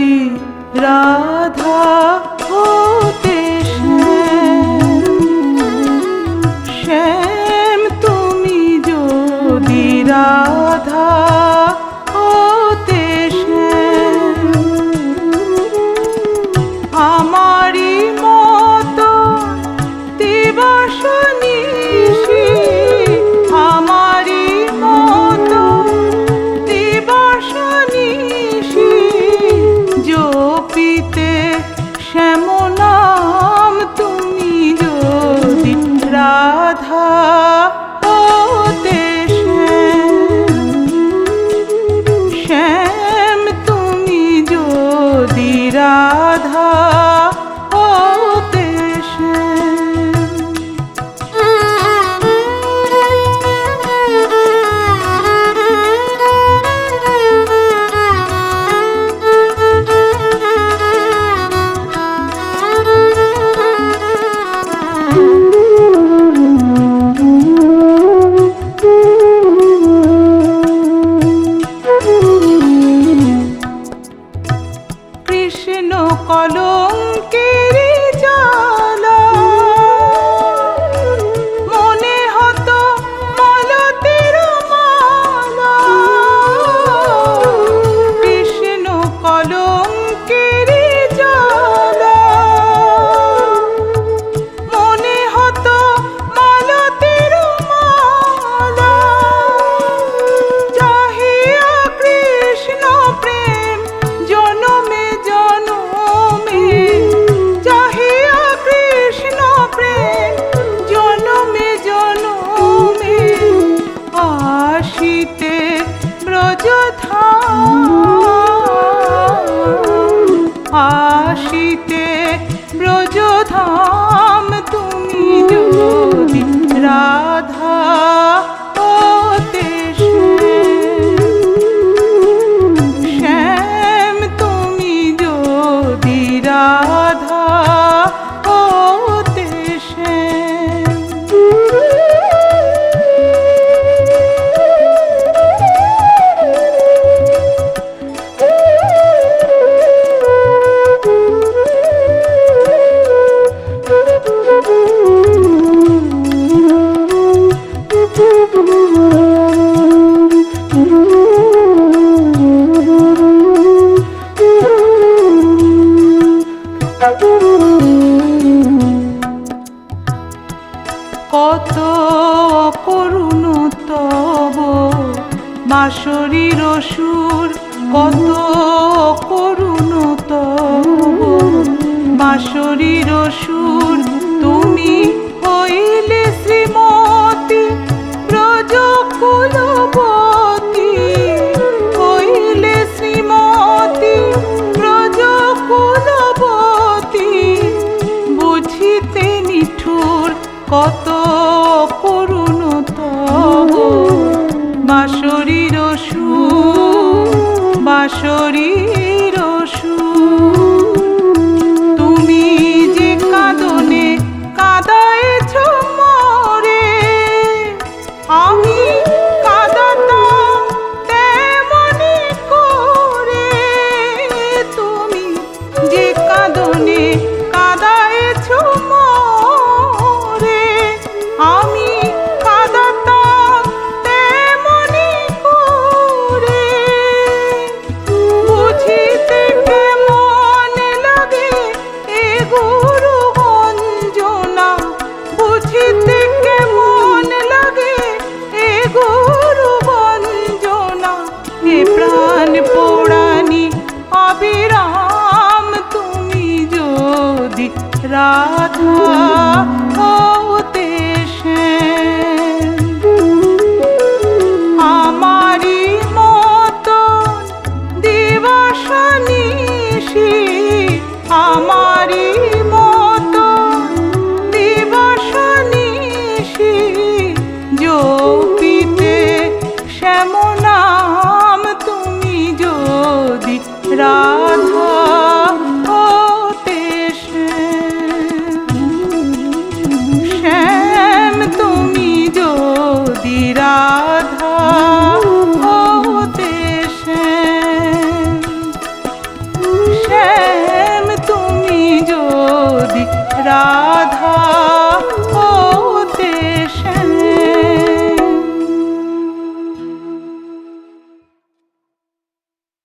যদি রাধা হতে শ্যাম তুমি যদি রাধা কৃষ্ণ কলঙ্কে বাঁশরীর সুর কত করুণ বাঁশরীর সুর তুমি হইলে শ্রীমতী ব্রজ কুলবতী হইলে শ্রীমতী ব্রজ কুলবতী বুঝিতে নিঠুর কত শরীর বাঁশরীর বা শরীর রাধা।